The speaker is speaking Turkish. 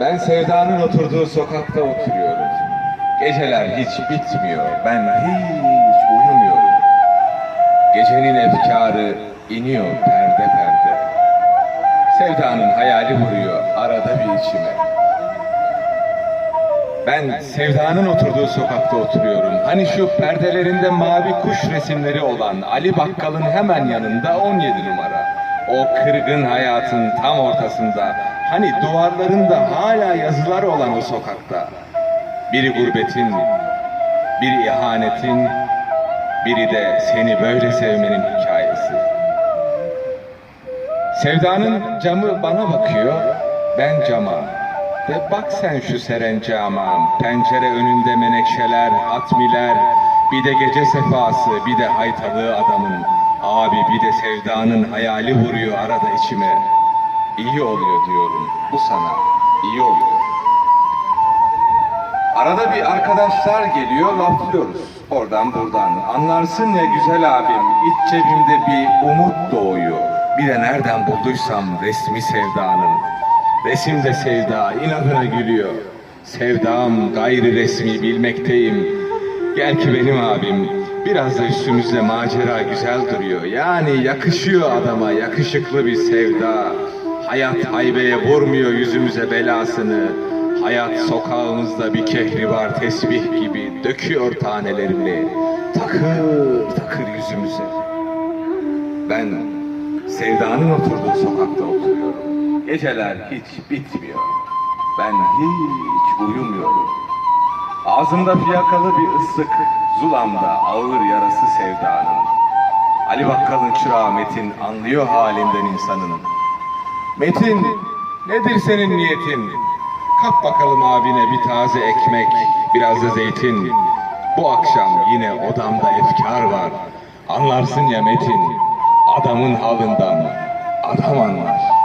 Ben Sevda'nın oturduğu sokakta oturuyorum. Geceler hiç bitmiyor. Ben hiç uyumuyorum. Gecenin efkarı iniyor perde perde. Sevda'nın hayali vuruyor arada bir içime. Ben Sevda'nın oturduğu sokakta oturuyorum. Hani şu perdelerinde mavi kuş resimleri olan Ali Bakkal'ın hemen yanında 17 numara. O kırgın hayatın tam ortasında. Hani duvarlarında hala yazılar olan o sokakta. Biri gurbetin, biri ihanetin, biri de seni böyle sevmenin hikayesi. Sevdanın camı bana bakıyor, ben cama. Ve bak sen şu serencama, pencere önünde menekşeler, hatmiler, bir de gece sefası, bir de haytalığı adamın. Abi bir de sevdanın hayali vuruyor arada içime. İyi oluyor diyorum, bu sana iyi oluyor. Arada bir arkadaşlar geliyor, laflıyoruz. Oradan buradan. Anlarsın ya güzel abim, iç cebimde bir umut doğuyor. Bir de nereden bulduysam resmi sevdanın. Resimde sevda, inadına gülüyor. Sevdam gayri resmi bilmekteyim. Gel ki benim abim, biraz da üstümüzde macera güzel duruyor. Yani yakışıyor adama, yakışıklı bir sevda. Hayat haybeye vurmuyor yüzümüze belasını. Hayat sokağımızda bir kehribar tesbih gibi döküyor tanelerini. Takır takır yüzümüze. Ben sevdanın oturduğu sokakta oturuyorum. Geceler hiç bitmiyor. Ben hiç uyumuyorum. Ağzımda fiyakalı bir ıslık, zulamda ağır yarası sevdanın. Ali Bakkal'ın çırağı Metin anlıyor halinden insanın. Metin, nedir senin niyetin? Kap bakalım abine bir taze ekmek, biraz da zeytin. Bu akşam yine odamda efkar var. Anlarsın ya Metin, adamın halından adam anlar.